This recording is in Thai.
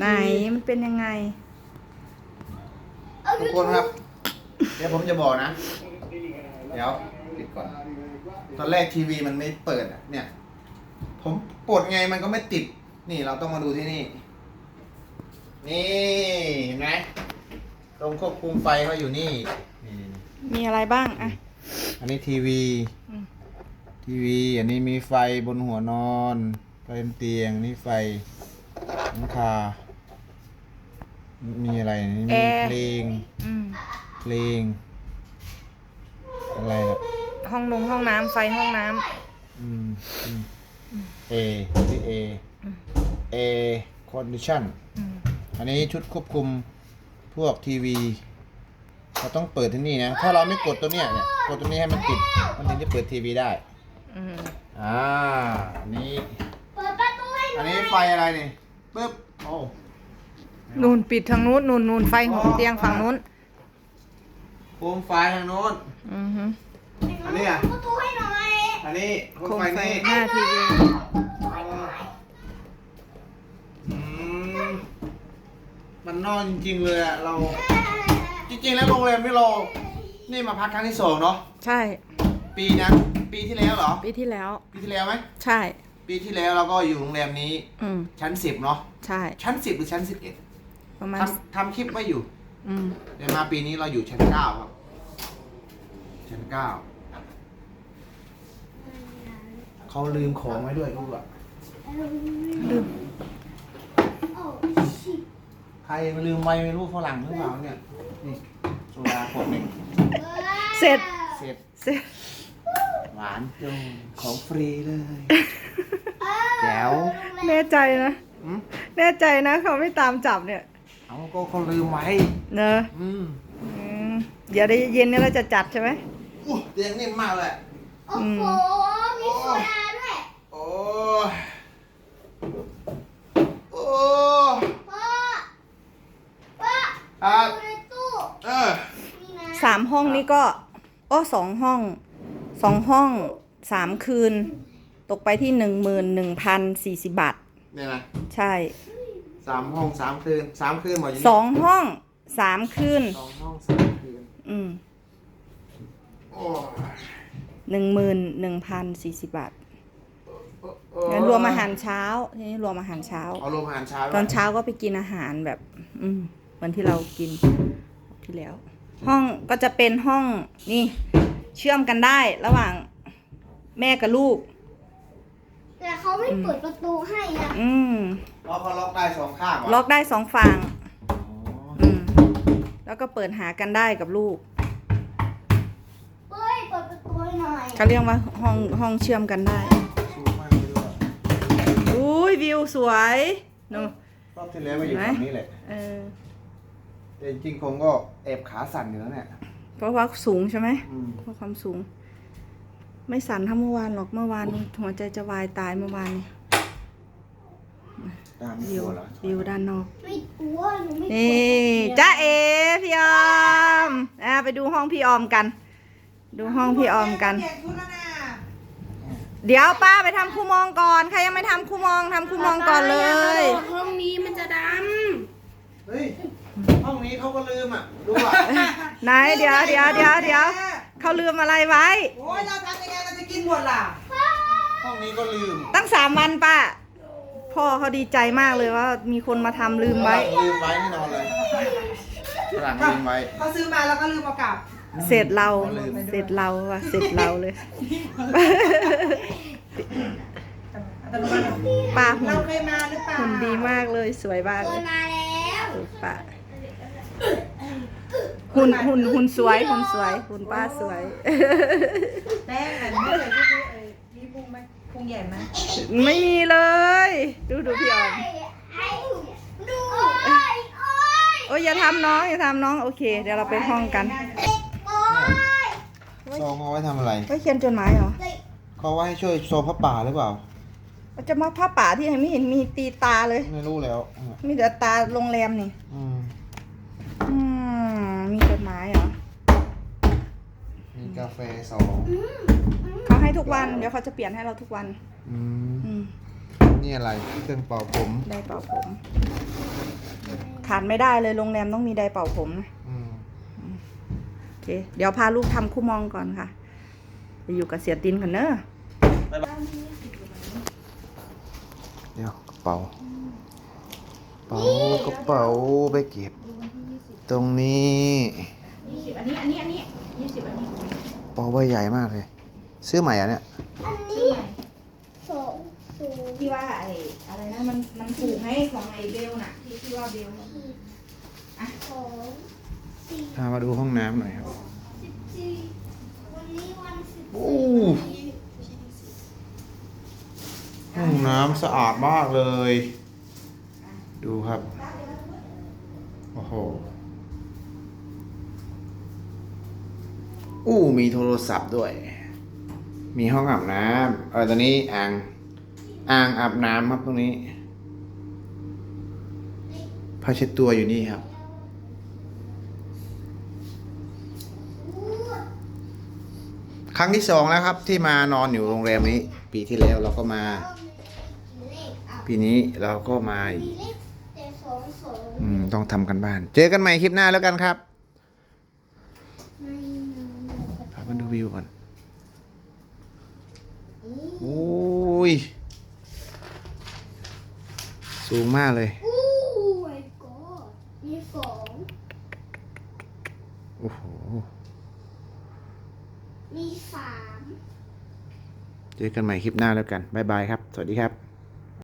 ไหนมันเป็นยังไง ทุกคนครับ เดี๋ยวผมจะบอกนะ เดี๋ยวปิดก่อน ตอนแรกทีวีมันไม่เปิดอะเนี่ย ผมปลดไงมันก็ไม่ติด นี่เราต้องมาดูที่นี่ นี่เห็นไหมตรงควบคุมไฟก็อยู่นี่นี่มีอะไรบ้างอะอันนี้ทีวี อืม ทีวี อันนี้มีไฟบนหัวนอนไฟบนเตียง นี่ไฟหลังคา มีอะไรนี่มีเพลงอืมเพลง อะไรล่ะห้องนงห้องน้ำไฟห้องน้อืมอืมเอที่เอเอคอนดิชันำอืมอันนี้ชุดควบคุมพวกทีวี เราต้องเปิดที่นี่นะ ถ้าเราไม่กดตัวเนี้ยเนี่ยกดตัวนี้ให้มันติด มันถึงจะเปิดทีวีได้ อืมอ่าอันนี้ เปิดประตูให้หอัน่นอยนี้ไฟอะไรนี่ปึ๊บ โอ้ นูนปิดทางนู้นนูนนูนไฟหัวเตียงฝั่งนู้นโคมไฟทางโน้น อือฮึอันนี้อะเปิดประตูให้หน่อยอันนี้โคมโคมไฟไฟนี่หน้าทีวีอืมมันนอนจริงๆเลยอะเรา จริงๆแล้วโรงแรมนี่เรา นี่มาพักครั้งที่สองเนาะ ใช่ ปีนั้นปีที่แล้วเหรอ ปีที่แล้ว ปีที่แล้วไหม ใช่ ปีที่แล้วเราก็อยู่โรงแรมนี้ อืมชั้นสิบเนาะ ใช่ ชั้นสิบหรือชั้นสิบเอ็ด ประมาณ ทำทำคลิปไว้อยู่อืมเดี๋ยวมาปีนี้เราอยู่ชั้นเก้าครับ ชั้นเก้าเขาลืมของไว้ด้วยรู้ป่ะ ลืมโอ้ชิบใครลืมไว้ไม่รู้ฝรั่งหรือเปล่าเนี่ยนี่โซดาขวดหนึ่งเสร็จเสร็จเสร็จหวานจงของฟรีเลย แจ๋วแน่ใจนะ อืม แน่ใจนะเขาไม่ตามจับเนี่ย เอาก็เขาลืมไว้เนอะอืมอืมเดี๋ยวได้เย็นนี้เราจะจัดใช่ไหมอู้เตียงนิ่มมากเลยโอ้โห มีโซดาด้วยโอ้ยโอ้พ่อพ่อครับดูในตู้เออมีนะสามห้องนี้ก็อ้อสองห้องสองห้องสามคืน ตกไปที่หนึ่งหมื่นหนึ่งพันสี่สิบบาทเนี่ยนะ ใช่ สามห้องสามคืนสามคืนหมดอยู่นี่สองห้องสามคืน สองห้องสามคืนอืมโอ้ยหนึ่งหมื่นหนึ่งพันสี่สิบบาทโอ้ยงั้นรวมอาหารเช้าทีนี้รวมอาหารเช้า เอารวมอาหารเช้าตอนเช้าก็ไปกินอาหารแบบ อืมเหมือนที่เรากินที่แล้ว ห้องก็จะเป็นห้องนี่ เชื่อมกันได้ระหว่างแม่กับลูก แต่เขาไม่เปิดประตูให้นะ อืม เพราะเขาล็อกได้สองข้างวะล็อกได้สองฝั่งอ๋ออืมแล้วก็เปิดหากันได้กับลูกเฮ้ยเปิดประตูให้หน่อยเขาเรียกว่าห้องห้องเชื่อมกันได้สูงมากเลยด้วยอุ้ยวิวสวยเนอะรอบที่แล้วมาอยู่ฝั่งนี้แหละเออแต่จริงๆคงก็แอบขาสั่นอยู่แล้วเนี่ยเพราะว่าสูงใช่ไหมอืมเพราะความสูง ไม่สั่นเท่าเมื่อวานหรอกเมื่อวานหัวใจจะวายตายเมื่อวานนี้ ตามไม่วิกวลัวเหรอวิวด้านนอก ไม่กลัวหนูไม่กลัวนี่จ้าเอพี่ออมอะไปดูห้องพี่ออมกัน ดูห้องพี่ออมกัน เดี๋ยวป้าไปทำคู่มองก่อนใครยังไม่ทำคู่มองทำคู่มองก่อนเลย ห้องนี้มันจะดเฮ้ย ห้องนี้เขาก็ลืมอะ ดูอะ ไหนเดี๋ยวเดี๋ยวเดี๋ยวเดี๋ยวเขาลืมอะไรไว้ โอ้ยเราทำยังไงเราจะกินหมดล่ะ ห้องนี้ก็ลืม ตั้งสามวันป้า พ่อเขาดีใจมากเลยว่า มีคนมาทำลืมไว้ ลืมไว้แน่นอนเลยฝรั่งลืมไว้ เขาซื้อมาแล้วก็ลืมเอากลับ เสร็จเราลืม เสร็จเราว่ะเสร็จเราเลย ป้าหุ่เรานเคยมาหรือเปล่าหุ่นดีมากเลยสวยมากำเลเปิยดมาแล้วดูป้าหุ่นหุ่นหุ่นสวยหุ่นสวยหุ่นป้าสวย แป้งอันนี้เลยที่พี่เอ้ยมีพุงไหมพุงใหญ่ไหมไม่มีเลย ดูดูพี่ออมไอ้ดูโอ้ยโอ้ยโอ้ยอย่าทำน้องอย่าทำน้องโอเค เดี๋ยวเราไปห้องกันเด็กโอ้ยซองเขาไว้ทำอะไรไปเขียนจดหมายเหรอเด็กเขาไว้ให้ช่วยโซพระป่าหรือเปล่าจะมาผ้าป่าที่ไหนไม่เห็นมีตีตาเลย ไม่รู้แล้ว มีแต่ตาโรงแรมนี่อืมอืมมีจดหมายเหรอมีกาแฟสองเขาให้ทุกวันเดี๋ยวเขาจะเปลี่ยนให้เราทุกวัน อืมอืม นี่อะไร เครื่องเป่าผม ได้เป่าผมอขาดไม่ได้เลยโรงแรมต้องมีไดร์เป่าผมนะอืมโอเค เดี๋ยวพาลูกทำคู่มองก่อนค่ะไปอยู่กับเสียตินก่อนเนอะเดี๋ยวกระเป๋า เป๋ากระเป๋าไปเก็บ ตรงนี้ยี่สิบอันนี้ อันนี้ อันนี้ยี่สิบอันนี้เป๋าใบใหญ่มากเลย ซื้อใหม่อะเนี่ย อันนี้สองศูนย์ ที่ว่าไอ้อะไรนะมันมันถูกให้ของไอ้เบลน่ะ ที่ที่ว่าเบลสองสี่พามาดูห้องน้ำหน่อยครับ สิบสี่วันนี้วันสิบโอ้ห้องน้ำสะอาดมากเลย ดูครับ โอ้โห อู้มีโทรศัพท์ด้วย มีห้องอาบน้ำเออตอนนี้อ่าง อ่างอาบน้ำครับตรงนี้ผ้าเช็ดตัวอยู่นี่ครับ ครั้งที่สองแล้วครับ ที่มานอนอยู่โรงแรมนี้ ปีที่แล้วเราก็มา ปีนี้เราก็มาอีกอืมต้องทำกันบ้าน เจอกันใหม่คลิปหน้าแล้วกันครับไม่นอนพามาดูวิวก่อนโอ้ย สูงมากเลยอู้ my god มีสองโอ้โหมีสามเจอกันใหม่คลิปหน้าแล้วกัน บ๊ายบายครับ สวัสดีครับ